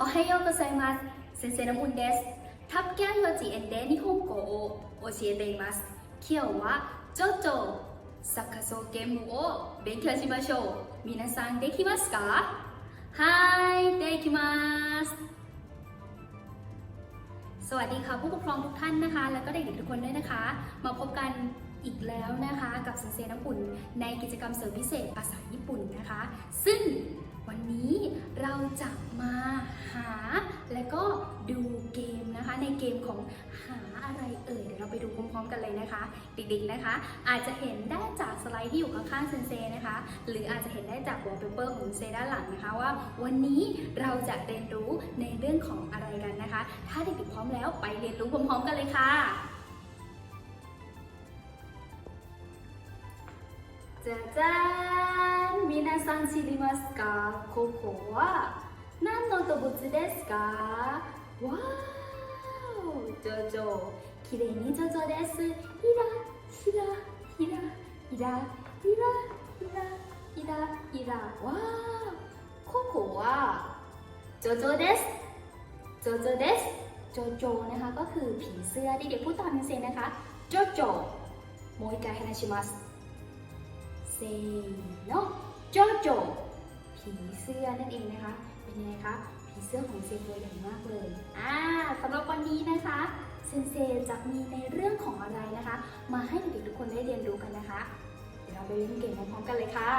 おอไฮโอโกไซมัสเซนเซนมุนเดสทับแก้วโยจิเอนเดนิฮงโกโอโอชิเอเตมัสเคียววะโจโจสักคาซเกมโอเบนเคียวชิมาโชมินาซังเดคิมัสกะはいできますสวัสดีค่ะผู้ปกครองทุกท่านนะคะ แล้วก็เด็กๆทุกคนด้วยนะคะ มาพบกันอีกแล้วนะคะ กับเซนเซน้ำปุ่นในกิจกรรมเสริมพิเศษภาษาญี่ปุ่นนะคะ ซึ่ง วันนี้เราจะมาหาและก็ดูเกมนะคะ ในเกมของหาอะไรเอ่ยเดี๋ยวเราไปดูพร้อมๆกันเลยนะคะเด็กๆนะคะ อาจจะเห็นได้จากสไลด์ที่อยู่ข้างๆเซนเซนะคะ หรืออาจจะเห็นได้จากวอลเปเปอร์ของเซด้านหลังนะคะว่า วันนี้เราจะเรียนรู้ในเรื่องของอะไรกันนะคะ ถ้าเด็กๆพร้อมแล้วไปเรียนรู้พร้อมๆกันเลยค่ะจ้าจ้า ん皆さん知りますかここは何の動物ですかわーおジョジョきれいにジョジョですひらひらひらひらひらひらひらひらわーここはジョジョですジョジョですโจโจนะคะก็คือผีเสื้อที่เด็กพูดตามนันเซนนะคะโจโจโมยกายฮานาชิมัส เซ โนโจโจผีเสื้อนั่นเองนะคะ เป็นยังไงคะผีเสื้อของเซนตัวใหญ่มากเลยอ่าสำหรับวันนี้นะคะเซนเซจะมีในเรื่องของอะไรนะคะ มาให้เด็กๆทุกคนได้เรียนรู้กันนะคะ เดี๋ยวเราไปเล่นเกมพร้อมๆกันเลยค่ะ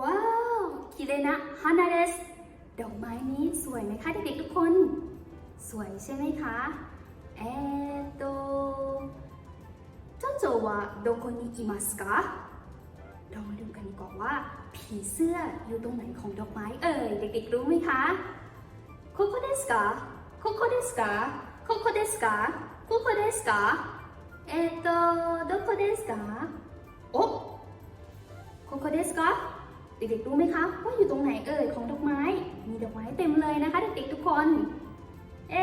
ว้าวคิเรนะฮานาเดสดอกไม้นี้สวยไหมคะเด็กๆทุกคน สวยใช่ไหมคะ เอโตเจ้าโจวะโดโคนิอิมัสกะเรามาดูกันดีกว่าว่าผีเสื้ออยู่ตรงไหนของดอกไม้เอ่ย เด็กๆรู้ไหมคะโคโคเดสกะโคโคเดสกะโคโคเดสกะโคโคเดสกะเอโตโดโคเดสกะโอโคโคเดสกะเด็กๆรู้ไหมคะว่าอยู่ตรงไหนเอ่ยของดอกไม้ มีดอกไม้เต็มเลยนะคะเด็กๆทุกคน เอ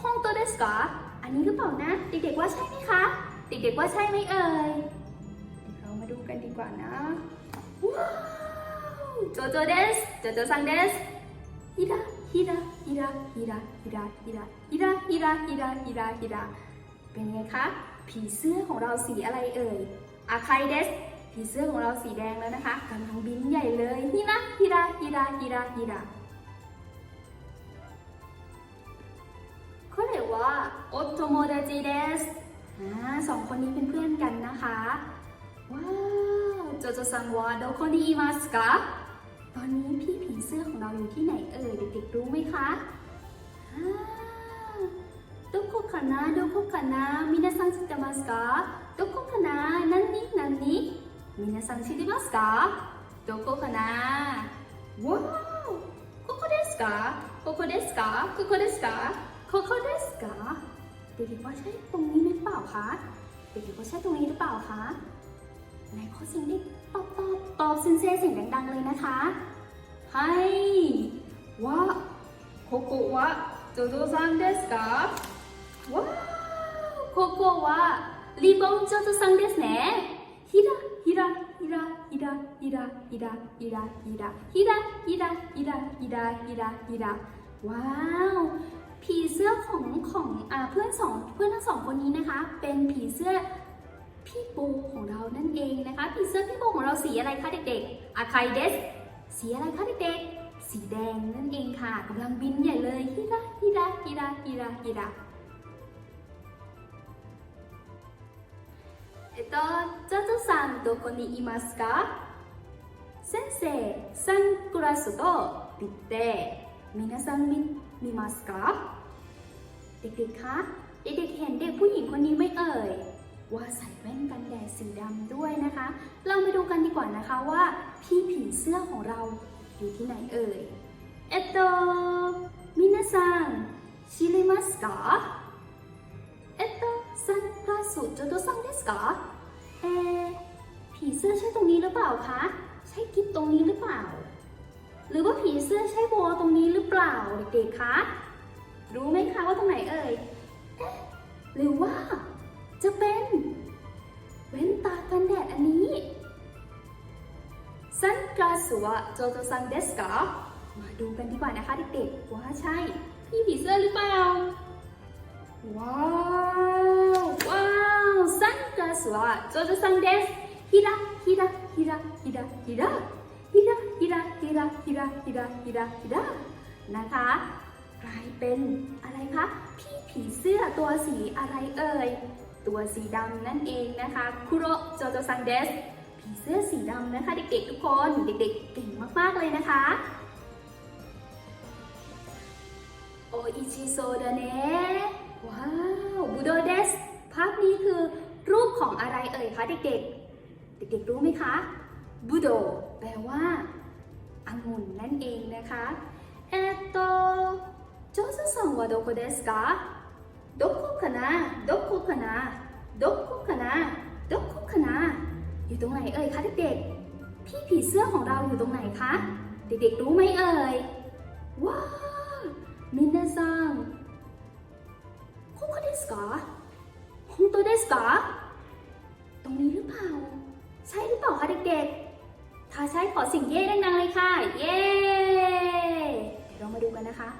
ห้องโตเดสกาอันนี้หรือเปล่านะ เด็กๆว่าใช่ไหมคะ เด็กๆว่าใช่ไหมเอ่ยเดี๋ยวเรามาดูกันดีกว่านะ ว้าวโจโจเดสโจโจซังเดสฮิระฮิระฮิระฮิระฮิระฮิระฮิระฮิระฮิระฮิระฮิระเป็นไงคะ ผีเสื้อของเราสีอะไรเอ่ยอาคายเดสผีเสื้อของเราสีแดงแล้วนะคะกำลังบินใหญ่เลยฮิระฮิระฮิระฮิระฮิ ระ これはお友達ですอ่าสองคนนี้เป็นเพื่อนกันนะคะ ว้าวโจโจซังวาโดโคนิอิมัสกะตอนนี้พี่ผีเสื้อของเราอยู่ที่ไหนเอ่ยเด็กๆรู้ไหมคะอ่าどこかなどこかな皆さん知ってますかどこかな何何皆さん知りますかどこかなว้าวここですかここですかここですかここですか เด็กๆว่าใช่ตรงนี้หรือเปล่าคะเด็กๆว่าใช่ตรงนี้หรือเปล่าคะไหนขอเสียงดิตอบตอบตอบซินเซเสียงดังๆเลยนะคะはいわここはジョジョさんですかわここはリボンジョジョさんですねひらひらひらひらひらひらひらひらひらひらひらひらひらひらว้าว ผีเสื้อของของอ่าเพื่อนสองเพื่อนทั้งสองคนนี้นะคะ เป็นผีเสื้อพี่โบของเรานั่นเองนะคะ ผีเสื้อพี่โบของเราสีอะไรคะเด็กๆอาคายเดสสีอะไรคะเด็กๆสีแดงนั่นเองค่ะกำลังบินใหญ่เลยฮิระฮิระฮิระฮิระฮิระえっとジョジョさんどこにいますか先生サングラスとピッテ皆さん見 มีมาสกอาเด็กๆ คะ เด็กๆ เห็นเด็กผู้หญิงคนนี้ไม่เอ่ย ว่าใส่แว่นกันแดดสีดำด้วยนะคะ เรามาดูกันดีกว่านะคะว่าพี่ผีเสื้อของเราอยู่ที่ไหนเอ่ย เอตโต มินาซัง ชิลิมาสกาเอตโตซันพาสุโจโตซังเดสกาเอผีเสื้อใช่ตรงนี้หรือเปล่าคะ ใช่กิ๊บตรงนี้หรือเปล่า หรือว่าผีเสื้อใช่โบตรงนี้หรือเปล่าเด็กๆคะ รู้ไหมคะว่าตรงไหนเอ่ย หรือว่าจะเป็นเว้นตากันแดดอันนี้ซันกาสัวโจโจซังเดสกามาดูกันดีกว่านะคะเด็กๆ ว่าใช่ พี่ผีเสื้อหรือเปล่า ว้าว ว้าวซันกาสัวโจโจซังเดสฮิระฮิระฮิระฮิระฮิระฮิระ ฮิระฮิระฮิระฮิระฮิระฮิระนะคะ กลายเป็นอะไรคะพี่ผีเสื้อตัวสีอะไรเอ่ย ตัวสีดำนั่นเองนะคะคุโรโจโจซังเดสผีเสื้อสีดำนะคะ เด็กๆทุกคนเด็กๆเก่งมากๆเลยนะคะโออิชิโซดะเนะว้าวบูโดเดสภาพนี้คือรูปของอะไรเอ่ยคะเด็กๆ เด็กๆรู้ไหมคะบูโดแปลว่า องุ่นนั่นเองนะคะเอตโตโจโซซังวะโดโกเดสกะどこかなどこかなどこかなどこかなอยู่ตรงไหนเอ่ยคะเด็กๆ พี่ผีเสื้อของเราอยู่ตรงไหนคะ เด็กๆรู้ไหมเอ่ย ว้าวมินาซังここですか本当ですかตรงนี้หรือเปล่า ใช่หรือเปล่าคะเด็กๆ ถ้าใช้ขอสิ่งเย่ดังๆเลยค่ะ เย่เรามาดูกันนะคะ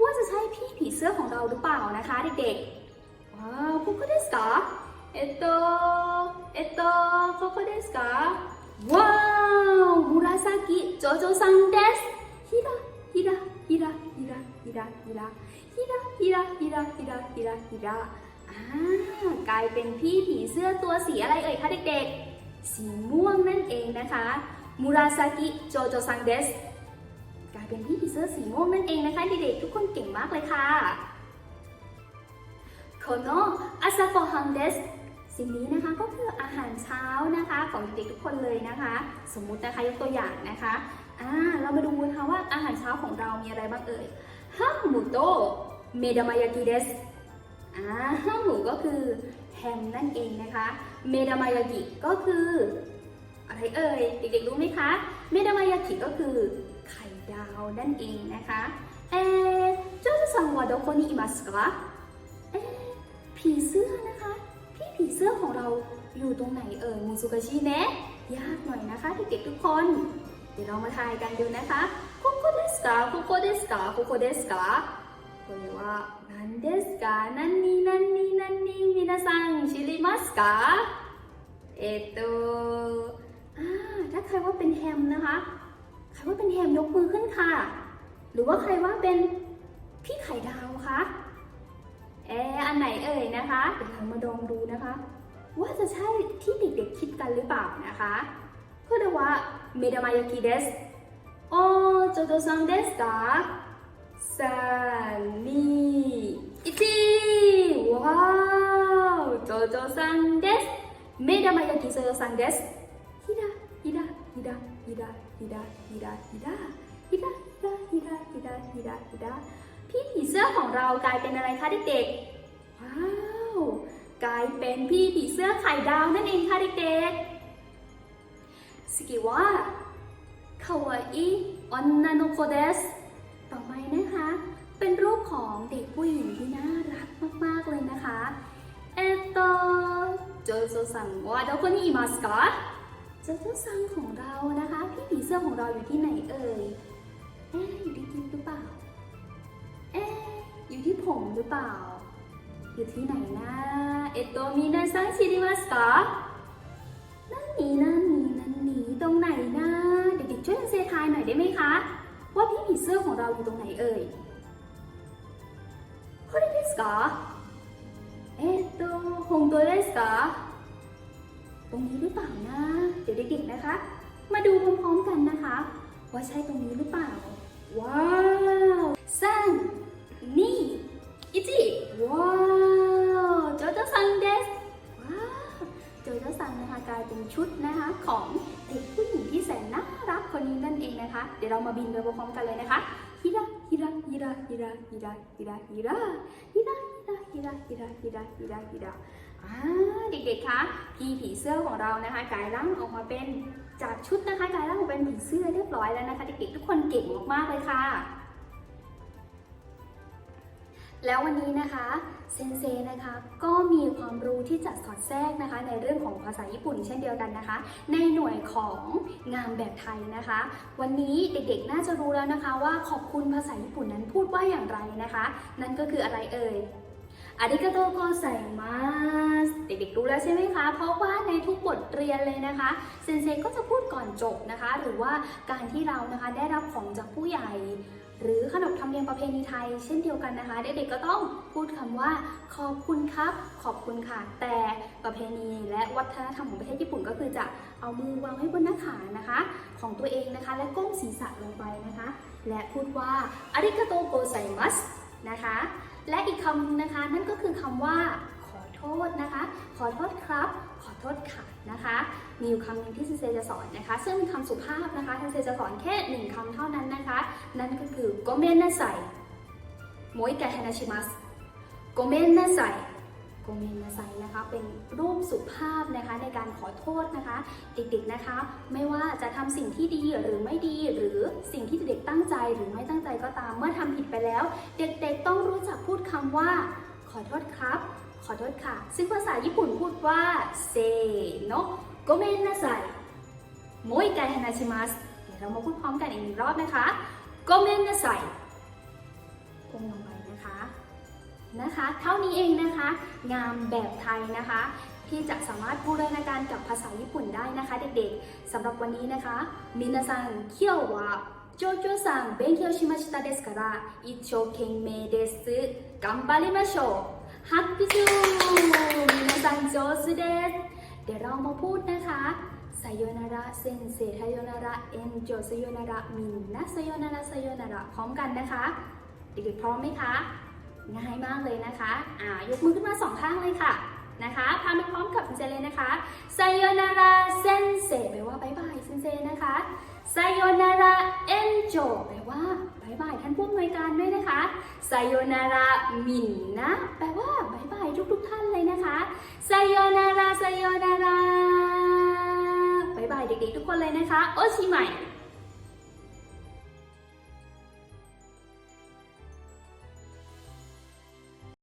ว่าจะใช่พี่ผีเสื้อของเราหรือเปล่านะคะเด็กๆ ว้าวคุกเดสกาเอโตเอโตคุกเดสกาว้าวมุราซากิโจโจซังเดสฮิระฮิระฮิระฮิระฮิระฮิระฮิระฮิระฮิระฮิระฮิระฮิระกลายเป็นพี่ผีเสื้อตัวสีอะไรเอ่ยคะเด็กๆ สีม่วงนั่นเองนะคะ มุราซากิโจโจซังเดสกลายเป็นพี่ผีเสื้อสีม่วงนั่นเองนะคะเด็กๆทุกคนเก่งมากเลยค่ะโคโนอาซาโกฮังเดสสิ่งนี้นะคะก็คืออาหารเช้านะคะของเด็กๆทุกคนเลยนะคะ สมมุตินะคะยกตัวอย่างนะคะอ่าเรามาดูนะคะว่าอาหารเช้าของเรามีอะไรบ้างเอ่ยฮัมมูโตเมดามายากิเดสอ่าฮัมมูก็คือแฮมนั่นเองนะคะ เมดามายากิก็คือ อะไรเอ่ยเด็กๆรู้ไหมคะเมดามายากิก็คือ ไข่ดาวนั่นเองนะคะ เอ๊ะโจโจซังวะโดโคนิอิมัสกะเอ๊ะผีเสื้อนะคะ พี่ผีเสื้อของเราอยู่ตรงไหนเอ่ยมูซุกาชิเนะยากหน่อยนะคะเด็กๆทุกคน เดี๋ยวเรามาทายกันดูนะคะโคโคเดสกะโคโคเดสกะโคโคเดสกะこれは何ですか何に何に何に皆さん知りますかえっとอ่า ถ้าใครว่าเป็นแฮมนะคะ ใครว่าเป็นแฮมยกมือขึ้นค่ะ หรือว่าใครว่าเป็นพี่ไข่ดาวคะเอออันไหนเอ่ยนะคะเดี๋ยวเรามาดองดูนะคะ ว่าจะใช่ที่เด็กๆคิดกันหรือเปล่านะคะก็เดว่าเมดามายากิเดสโอโจโตซังเดสกาซานิอิจิว้าวโจโจซังเดสเมดามายากิโจโจซังเดสฮิดาฮิดา ฮิดาฮิดาฮิดาฮิดาฮิดาฮิดาฮิดาฮิดาฮิดาฮิดาฮิดาพี่ผีเสื้อของเรากลายเป็นอะไรคะเด็กๆ ว้าว กลายเป็นพี่ผีเสื้อไข่ดาวนั่นเองค่ะเด็กๆสกิวะคาวาอิออนนาโนโคเดสต่อไปนะคะ เป็นรูปของเด็กผู้หญิงที่น่ารักมาก ๆ เลยนะคะ เอตโตโจโจซังวะโดโคนิอิมัสก ะโจโจซังของเรานะคะ พี่ผีเสื้อของเราอยู่ที่ไหนเอ่ย เอ๊ะอยู่ที่กิ๊บหรือเปล่า เอ๊ะอยู่ที่ผมหรือเปล่า อยู่ที่ไหนนะ เอตโตมินาซังชิริมัสกะนั่นนี่นั่นนี่นั่นนี่ตรงไหนนะ เด็กๆช่วยกันเซทายหน่อยได้ไหมคะ ว่าพี่ผีเสื้อของเราอยู่ตรงไหนเอ่ยこれですかえっと本当ですか ตรงนี้หรือเปล่านะ เดี๋ยวเด็กๆนะคะ มาดูพร้อมๆกันนะคะ ว่าใช่ตรงนี้หรือเปล่า ว้าวซันนี่อิจิว้าวโจโจซังเดสว้าวโจโจซังนะคะกลายเป็นชุดนะคะของเด็กผู้หญิงที่แสนน่ารักคนนี้นั่นเองนะคะ เดี๋ยวเรามาบินไปพร้อมๆกันเลยนะคะ ฮิระฮิระฮิระฮิระฮิระฮิระฮิระฮิระฮิระฮิระฮิระฮิระฮิระฮิระอ่าเด็กๆคะพี่ผีเสื้อของเรานะคะกายร่างออกมาเป็นจากชุดนะคะกายร่างออกเป็นผีเสื้อเรียบร้อยแล้วนะคะเด็กๆทุกคนเก่งมากๆเลยค่ะ แล้ววันนี้นะคะ เซนเซนะคะก็มีความรู้ที่จะสอดแทรกนะคะ ในเรื่องของภาษาญี่ปุ่นเช่นเดียวกันนะคะ ในหน่วยของงานแบบไทยนะคะ วันนี้เด็กๆน่าจะรู้แล้วนะคะ ว่าขอบคุณภาษาญี่ปุ่นนั้นพูดว่าอย่างไรนะคะ นั่นก็คืออะไรเอ่ยอาริกาโตโกไซมัสเด็กๆรู้แล้วใช่ไหมคะ เพราะว่าในทุกบทเรียนเลยนะคะ เซนเซก็จะพูดก่อนจบนะคะ หรือว่าการที่เรานะคะได้รับของจากผู้ใหญ่ หรือขนบธรรมเนียมประเพณีไทย เช่นเดียวกันนะคะ เด็กๆก็ต้องพูดคำว่าขอบคุณครับ ขอบคุณค่ะ แต่ประเพณีและวัฒนธรรมของประเทศญี่ปุ่นก็คือจะเอามือวางไว้บนหน้าขานะคะ ของตัวเองนะคะ และก้มศีรษะลงไปนะคะ และพูดว่าอาริกาโตโกไซมัสนะคะ และอีกคำนึงนะคะนั่นก็คือคำว่าขอโทษนะคะ ขอโทษครับ ขอโทษค่ะ นะคะมีอยู่คำหนึ่งที่เซนเซจะสอนนะคะ ซึ่งเป็นคำสุภาพนะคะเซนเซจะสอนแค่หนึ่งคำเท่านั้นนะคะ นั่นก็คือโกเมนนาไซโมยกาฮานาชิมัสโกเมนนาไซโกเมนนาไซนะคะเป็นรูปสุภาพนะคะในการขอโทษนะคะเด็กๆนะคะ ไม่ว่าจะทำสิ่งที่ดีหรือไม่ดีหรือสิ่งที่เด็กตั้งใจหรือไม่ตั้งใจก็ตามเมื่อทำผิดไปแล้ว เด็กๆต้องรู้จักพูดคำว่าขอโทษครับ ขอโทษค่ะ ซึ่งภาษาญี่ปุ่นพูดว่าเซโนโกเมนนาไซโมยไกฮานาชิมัสเดี๋ยวเรามาพูดพร้อมกันอีกหนึ่รอบนะคะโกเมนนาไซก้มลงไปนะคะนะคะ เท่านี้เองนะคะ งามแบบไทยนะคะ ที่จะสามารถบูรณาการกับภาษาญี่ปุ่นได้นะคะ เด็กๆสำหรับวันนี้นะคะมินาซังเคียววะโจโจซังเบนเคียชิมาชิตะเดสการะอิโชเคนเมเดสึกัมบาริมาโช ฮักพิจูมินาซังโจสุเดสเดี๋ยวเรามาพูดนะคะไซโยนาระเซนเซไทโยนาระเอ็นโจไซโยนาระมินนะไซโยนาระไซโยนาระพร้อมกันนะคะเด็กๆพร้อมไหมคะ ง่ายมากเลยนะคะ อ่ายกมือขึ้นมาสองข้างเลยค่ะ นะคะพาไปพร้อมกับเซนเซเลยนะคะไซโยนาระเซนเซแปลว่าบายบายเซนเซนะคะไซโยนาระเอนโจแปลว่าบายบายท่านผู้อำนวยการด้วยนะคะไซโยนาระมินนะแปลว่าบายบายทุกๆท่านเลยนะคะไซโยนาระไซโยนาระบายบายเด็กๆทุกคนเลยนะคะ โอชิใหม่